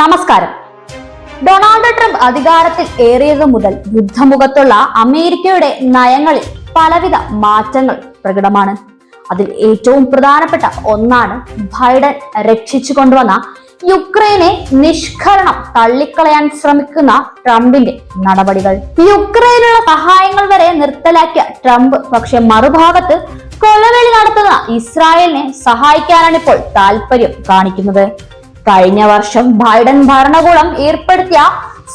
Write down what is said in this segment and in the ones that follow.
നമസ്കാരം. Donald Trump അധികാരത്തിൽ ഏറിയത് മുതൽ യുദ്ധമുഖത്തുള്ള അമേരിക്കയുടെ നയങ്ങളിൽ പലവിധ മാറ്റങ്ങൾ പ്രകടമാണ്. അതിൽ ഏറ്റവും പ്രധാനപ്പെട്ട ഒന്നാണ് ബൈഡൻ രക്ഷിച്ചു കൊണ്ടുവന്ന യുക്രൈനെ നിഷ്കരണം തള്ളിക്കളയാൻ ശ്രമിക്കുന്ന ട്രംപിന്റെ നടപടികൾ. യുക്രൈനുള്ള സഹായങ്ങൾ വരെ നിർത്തലാക്കിയ ട്രംപ് പക്ഷെ മറുഭാഗത്ത് കൊലവേളി നടത്തുന്ന ഇസ്രായേലിനെ സഹായിക്കാനാണ് ഇപ്പോൾ താല്പര്യം കാണിക്കുന്നത്. കഴിഞ്ഞ വർഷം ബൈഡൻ ഭരണകൂടം ഏർപ്പെടുത്തിയ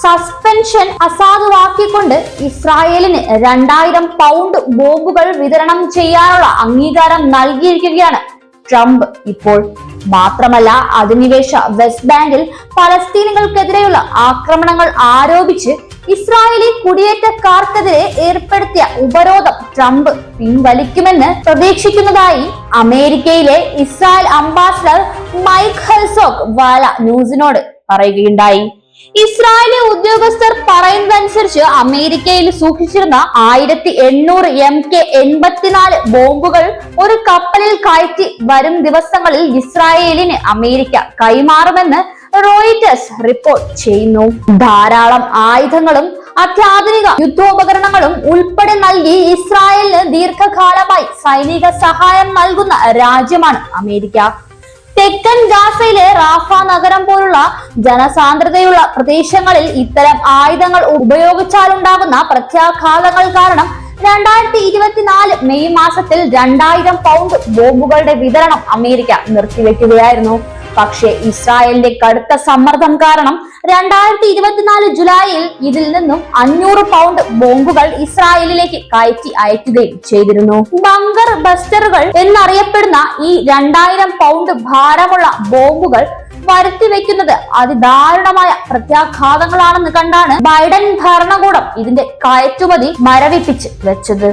സസ്പെൻഷൻ അസാധുവാക്കിക്കൊണ്ട് ഇസ്രായേലിന് രണ്ടായിരം പൗണ്ട് ബോംബുകൾ വിതരണം ചെയ്യാനുള്ള അംഗീകാരം നൽകിയിരിക്കുകയാണ് ട്രംപ് ഇപ്പോൾ. മാത്രമല്ല അധിനിവേശ വെസ്റ്റ് ബാങ്കിൽ പലസ്തീനികൾക്കെതിരെയുള്ള ആക്രമണങ്ങൾ ആരോപിച്ച് ഇസ്രായേലി കുടിയേറ്റക്കാർക്കെതിരെ ഏർപ്പെടുത്തിയ ഉപരോധം ട്രംപ് പിൻവലിക്കുമെന്ന് പ്രതീക്ഷിക്കുന്നതായി അമേരിക്കയിലെ Israel ambassador Mike Herzog Walla ന്യൂസിനോട് പറയുകയുണ്ടായി. ഇസ്രായേലി ഉദ്യോഗസ്ഥർ പറയുന്നതനുസരിച്ച് അമേരിക്കയിൽ സൂക്ഷിച്ചിരുന്ന ആയിരത്തി എണ്ണൂറ് എം കെ എൺപത്തിനാല് ബോംബുകൾ ഒരു കപ്പലിൽ കയറ്റി വരും ദിവസങ്ങളിൽ ഇസ്രായേലിന് അമേരിക്ക കൈമാറുമെന്ന് റോയിറ്റേഴ്സ് റിപ്പോർട്ട് ചെയ്യുന്നു. ധാരാളം ആയുധങ്ങളും അത്യാധുനിക യുദ്ധോപകരണങ്ങളും ഉൾപ്പെടെ നൽകി ഇസ്രായേലിന് ദീർഘകാലമായി സൈനിക സഹായം നൽകുന്ന രാജ്യമാണ് അമേരിക്ക. തെക്കൻ ഗാസയിലെ റാഫ നഗരം പോലുള്ള ജനസാന്ദ്രതയുള്ള പ്രദേശങ്ങളിൽ ഇത്തരം ആയുധങ്ങൾ ഉപയോഗിച്ചാലുണ്ടാകുന്ന പ്രത്യാഘാതങ്ങൾ കാരണം രണ്ടായിരത്തി ഇരുപത്തിനാല് മെയ് മാസത്തിൽ രണ്ടായിരം പൗണ്ട് ബോംബുകളുടെ വിതരണം അമേരിക്ക നിർത്തിവെക്കുകയായിരുന്നു. പക്ഷേ ഇസ്രായേലിന്റെ കടുത്ത സമ്മർദ്ദം കാരണം രണ്ടായിരത്തി ഇരുപത്തിനാല് ജൂലൈയിൽ ഇതിൽ നിന്നും അഞ്ഞൂറ് പൗണ്ട് ബോംബുകൾ ഇസ്രായേലിലേക്ക് കയറ്റി അയക്കുകയും ചെയ്തിരുന്നു. ബങ്കർ ബസ്റ്ററുകൾ എന്നറിയപ്പെടുന്ന ഈ രണ്ടായിരം പൗണ്ട് ഭാരമുള്ള ബോംബുകൾ വരുത്തി വെക്കുന്നത് അതിദാരുണമായ പ്രത്യാഘാതങ്ങളാണെന്ന് കണ്ടാണ് ബൈഡൻ ഭരണകൂടം ഇതിന്റെ കയറ്റുമതി മരവിപ്പിച്ച് വെച്ചത്.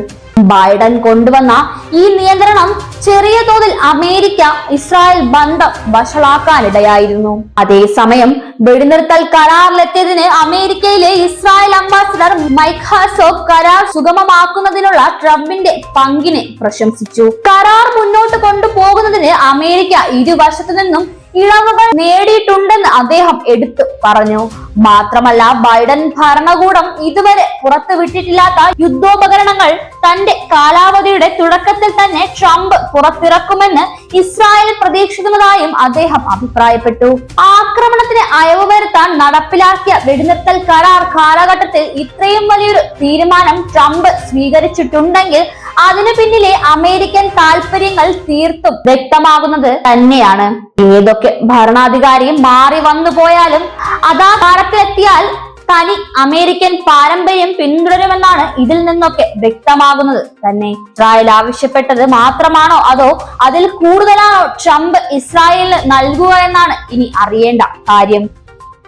ബൈഡൻ കൊണ്ടുവന്ന ഈ നിയന്ത്രണം ചെറിയ തോതിൽ അമേരിക്ക ഇസ്രായേൽ ബന്ധം വഷളാക്കാനിടയായിരുന്നു. അതേസമയം വെടിനിർത്തൽ കരാറിലെത്തിയതിന് അമേരിക്കയിലെ ഇസ്രായേൽ അംബാസിഡർ മൈക്ക് ഹാസോഫ് കരാർ സുഗമമാക്കുന്നതിനുള്ള ട്രംപിന്റെ പങ്കിനെ പ്രശംസിച്ചു. കരാർ മുന്നോട്ട് കൊണ്ടുപോകുന്നതിന് അമേരിക്ക ഇരുവശത്തു നിന്നും ഇളവുകൾ നേടിയിട്ടുണ്ടെന്ന് അദ്ദേഹം എടുത്തു പറഞ്ഞു. മാത്രമല്ല ബൈഡൻ ഭരണകൂടം ഇതുവരെ പുറത്തുവിട്ടിട്ടില്ലാത്ത യുദ്ധോപകരണങ്ങൾ തന്റെ കാലാവധിയുടെ തുടക്കത്തിൽ തന്നെ ട്രംപ് പുറത്തിറക്കുമെന്ന് ഇസ്രായേൽ പ്രതീക്ഷിക്കുന്നതായും അദ്ദേഹം അഭിപ്രായപ്പെട്ടു. ആക്രമണത്തിന് അയവ് വരുത്താൻ നടപ്പിലാക്കിയ വെടിനിർത്തൽ കരാർ കാലഘട്ടത്തിൽ ഇത്രയും വലിയൊരു തീരുമാനം ട്രംപ് സ്വീകരിച്ചിട്ടുണ്ടെങ്കിൽ അതിനു പിന്നിലെ അമേരിക്കൻ താല്പര്യങ്ങൾ തീർത്തും വ്യക്തമാകുന്നത് തന്നെയാണ്. ഏതൊക്കെ ഭരണാധികാരി മാറി വന്നു പോയാലും അതാ കാലത്തെത്തിയാൽ തനി അമേരിക്കൻ പാരമ്പര്യം പിന്തുടരുമെന്നാണ് ഇതിൽ നിന്നൊക്കെ വ്യക്തമാകുന്നത് തന്നെ. ഇസ്രായേൽ ആവശ്യപ്പെട്ടത് മാത്രമാണോ അതോ അതിൽ കൂടുതലാണോ ട്രംപ് ഇസ്രായേലിന് നൽകുക എന്നാണ് ഇനി അറിയേണ്ട കാര്യം.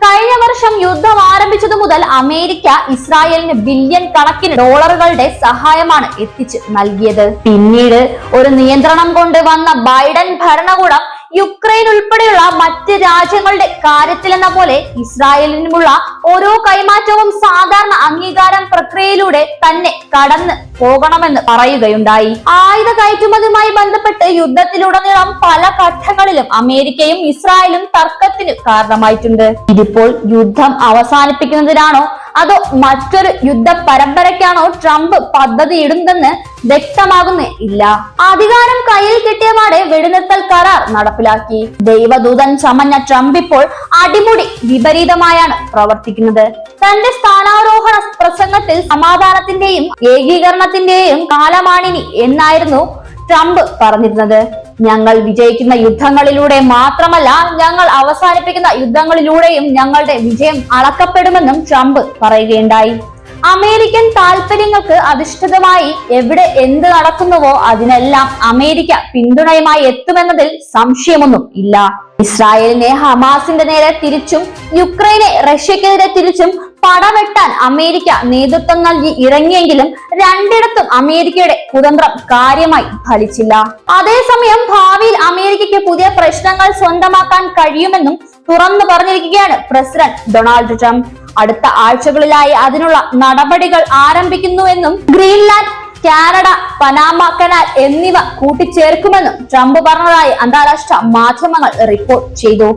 കഴിഞ്ഞ വർഷം യുദ്ധം ആരംഭിച്ചതു മുതൽ അമേരിക്ക ഇസ്രായേലിന് ബില്യൺ കണക്കിന് ഡോളറുകളുടെ സഹായമാണ് എത്തിച്ച് നൽകിയത്. പിന്നീട് ഒരു നിയന്ത്രണം കൊണ്ട് വന്ന ബൈഡൻ ഭരണകൂടം യുക്രൈൻ ഉൾപ്പെടെയുള്ള മറ്റ് രാജ്യങ്ങളുടെ കാര്യത്തിലെന്ന പോലെ ഇസ്രായേലിനുമുള്ള ഓരോ കൈമാറ്റവും സാധാരണ അംഗീകാരം പ്രക്രിയയിലൂടെ തന്നെ കടന്ന് പോകണമെന്ന് പറയുകയുണ്ടായി. ആയുധ കയറ്റുമതിയുമായി ബന്ധപ്പെട്ട് യുദ്ധത്തിലുടനീളം പല ഘട്ടങ്ങളിലും അമേരിക്കയും ഇസ്രായേലും തർക്കത്തിന് കാരണമായിട്ടുണ്ട്. ഇതിപ്പോൾ യുദ്ധം അവസാനിപ്പിക്കുന്നതിനാണോ അതോ മറ്റൊരു യുദ്ധ പരമ്പരയ്ക്കാണോ ട്രംപ് പദ്ധതി ഇടുന്നതെന്ന് വ്യക്തമാകുന്നേ ഇല്ല. അധികാരം കയ്യിൽ കിട്ടിയ പാടെ വെടിനിർത്തൽ കരാർ നടപ്പിലാക്കി. ദൈവദൂതൻ ചമഞ്ഞ ട്രംപ് ഇപ്പോൾ അടിമുടി വിപരീതമായാണ് പ്രവർത്തിക്കുന്നത്. തന്റെ സ്ഥാനാരോഹണ പ്രസംഗത്തിൽ സമാധാനത്തിന്റെയും ഏകീകരണത്തിന്റെയും കാലമാണിനി എന്നായിരുന്നു ട്രംപ് പറഞ്ഞിരുന്നത്. ഞങ്ങൾ വിജയിക്കുന്ന യുദ്ധങ്ങളിലൂടെ മാത്രമല്ല ഞങ്ങൾ അവസാനിപ്പിക്കുന്ന യുദ്ധങ്ങളിലൂടെയും ഞങ്ങളുടെ വിജയം അളക്കപ്പെടുമെന്നും ട്രംപ് പറയുകയുണ്ടായി. അമേരിക്കൻ താല്പര്യങ്ങൾക്ക് അധിഷ്ഠിതമായി എവിടെ എന്ത് നടക്കുന്നുവോ അതിനെല്ലാം അമേരിക്ക പിന്തുണയുമായി എത്തുമെന്നതിൽ സംശയമൊന്നും ഇല്ല. ഇസ്രായേലിനെ ഹമാസിന്റെ നേരെ തിരിച്ചും യുക്രൈനെ റഷ്യക്കെതിരെ തിരിച്ചും പടവെട്ടാൻ അമേരിക്ക നേതൃത്വം നൽകി ഇറങ്ങിയെങ്കിലും രണ്ടിടത്തും അമേരിക്കയുടെ കുതന്ത്രം കാര്യമായി ഫലിച്ചില്ല. അതേസമയം ഭാവിയിൽ അമേരിക്കയ്ക്ക് പുതിയ പ്രശ്നങ്ങൾ സ്വന്തമാക്കാൻ കഴിയുമെന്നും തുറന്നു പറഞ്ഞിരിക്കുകയാണ് പ്രസിഡന്റ് ഡൊണാൾഡ് ട്രംപ്. അടുത്ത ആഴ്ചകളിലായി അതിനുള്ള നടപടികൾ ആരംഭിക്കുന്നുവെന്നും ഗ്രീൻലാൻഡ് കാനഡ പനാമ കനാൽ എന്നിവ കൂട്ടിച്ചേർക്കുമെന്നും ട്രംപ് പറഞ്ഞതായി അന്താരാഷ്ട്ര മാധ്യമങ്ങൾ റിപ്പോർട്ട് ചെയ്തു.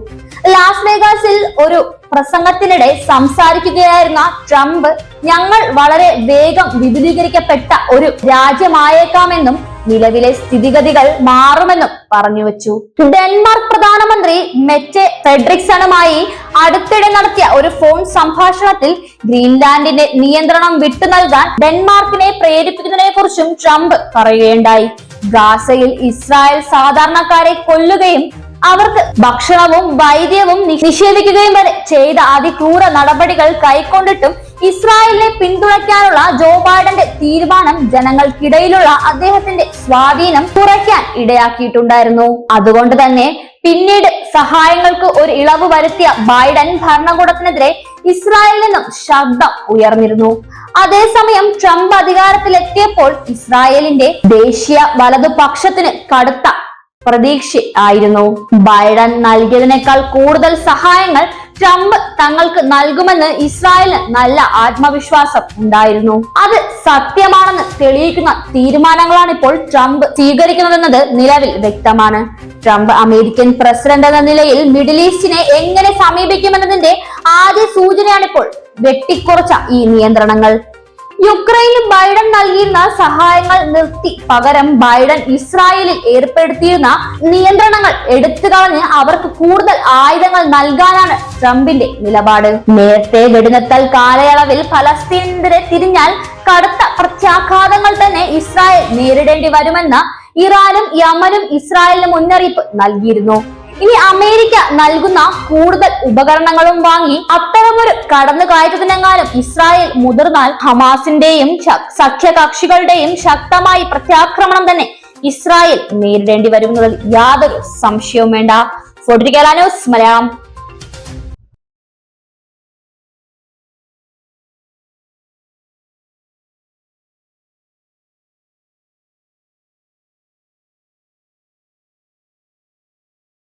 ലാസ് വേഗാസിൽ ഒരു പ്രസംഗത്തിനിടെ സംസാരിക്കുകയായിരുന്ന ട്രംപ് ഞങ്ങൾ വളരെ വേഗം വിപുലീകരിക്കപ്പെട്ട ഒരു രാജ്യമായേക്കാമെന്നും നിലവിലെ സ്ഥിതിഗതികൾ മാറുമെന്നും പറഞ്ഞു വെച്ചു ഡെൻമാർക്ക് പ്രധാനമന്ത്രി മെറ്റെ ഫെഡ്രിക്സണുമായി അടുത്തിടെ നടത്തിയ ഒരു ഫോൺ സംഭാഷണത്തിൽ ഗ്രീൻലാൻഡിന്റെ നിയന്ത്രണം വിട്ടു നൽകാൻ ഡെൻമാർക്കിനെ പ്രേരിപ്പിക്കുന്നതിനെ കുറിച്ചും ട്രംപ് പറയുകയുണ്ടായി. ഗാസയിൽ ഇസ്രായേൽ സാധാരണക്കാരെ കൊല്ലുകയും അവർക്ക് ഭക്ഷണവും വൈദ്യവും നിഷേധിക്കുകയും വരെ ചെയ്ത അതിക്രൂര നടപടികൾ കൈക്കൊണ്ടിട്ടും ഇസ്രായേലിനെ പിന്തുണയ്ക്കാനുള്ള ജോ ബൈഡന്റെ തീരുമാനം ജനങ്ങൾക്കിടയിലുള്ള അദ്ദേഹത്തിന്റെ സ്വാധീനം കുറയ്ക്കാൻ ഇടയാക്കിയിട്ടുണ്ടായിരുന്നു. അതുകൊണ്ട് തന്നെ പിന്നീട് സഹായങ്ങൾക്ക് ഒരു ഇളവ് വരുത്തിയ ബൈഡൻ ഭരണകൂടത്തിനെതിരെ ഇസ്രായേലിൽ നിന്നും ശബ്ദം ഉയർന്നിരുന്നു. അതേസമയം ട്രംപ് അധികാരത്തിലെത്തിയപ്പോൾ ഇസ്രായേലിന്റെ ദേശീയ വലതുപക്ഷത്തിന് കടുത്ത പ്രതീക്ഷ ആയിരുന്നു ബൈഡൻ നൽകിയതിനേക്കാൾ കൂടുതൽ സഹായങ്ങൾ ട്രംപ് തങ്ങൾക്ക് നൽകുമെന്ന് ഇസ്രായേലിന് നല്ല ആത്മവിശ്വാസം ഉണ്ടായിരുന്നു. അത് സത്യമാണെന്ന് തെളിയിക്കുന്ന തീരുമാനങ്ങളാണ് ഇപ്പോൾ ട്രംപ് സ്വീകരിക്കുന്നതെന്നത് നിലവിൽ വ്യക്തമാണ്. ട്രംപ് അമേരിക്കൻ പ്രസിഡന്റ് എന്ന നിലയിൽ മിഡിൽ ഈസ്റ്റിനെ എങ്ങനെ സമീപിക്കുമെന്നതിന്റെ ആദ്യ സൂചനയാണിപ്പോൾ വെട്ടിക്കുറച്ച ഈ നിയന്ത്രണങ്ങൾ. യുക്രൈന് ബൈഡൻ നൽകിയിരുന്ന സഹായങ്ങൾ നിർത്തി. പകരം ബൈഡൻ ഇസ്രായേലിൽ ഏർപ്പെടുത്തിയിരുന്ന നിയന്ത്രണങ്ങൾ എടുത്തു കളഞ്ഞ് അവർക്ക് കൂടുതൽ ആയുധങ്ങൾ നൽകാനാണ് ട്രംപിന്റെ നിലപാട്. നേരത്തെ വെടിനിർത്തൽ കാലയളവിൽ ഫലസ്തീനെതിരെ തിരിഞ്ഞാൽ കടുത്ത പ്രത്യാഘാതങ്ങൾ തന്നെ ഇസ്രായേൽ നേരിടേണ്ടി വരുമെന്ന് ഇറാനും യമനും ഇസ്രായേലിന് മുന്നറിയിപ്പ് നൽകിയിരുന്നു. ഇനി അമേരിക്ക നൽകുന്ന കൂടുതൽ ഉപകരണങ്ങളും വാങ്ങി അത്തരമൊരു കടന്നു കടന്നുകയറ്റത്തിനെങ്ങാനും ഇസ്രായേൽ മുതിർന്നാൽ ഹമാസിന്റെയും സഖ്യകക്ഷികളുടെയും ശക്തമായി പ്രത്യാക്രമണം തന്നെ ഇസ്രായേൽ നേരിടേണ്ടി വരുന്നതിൽ യാതൊരു സംശയവും വേണ്ട. Forty news Malayalam.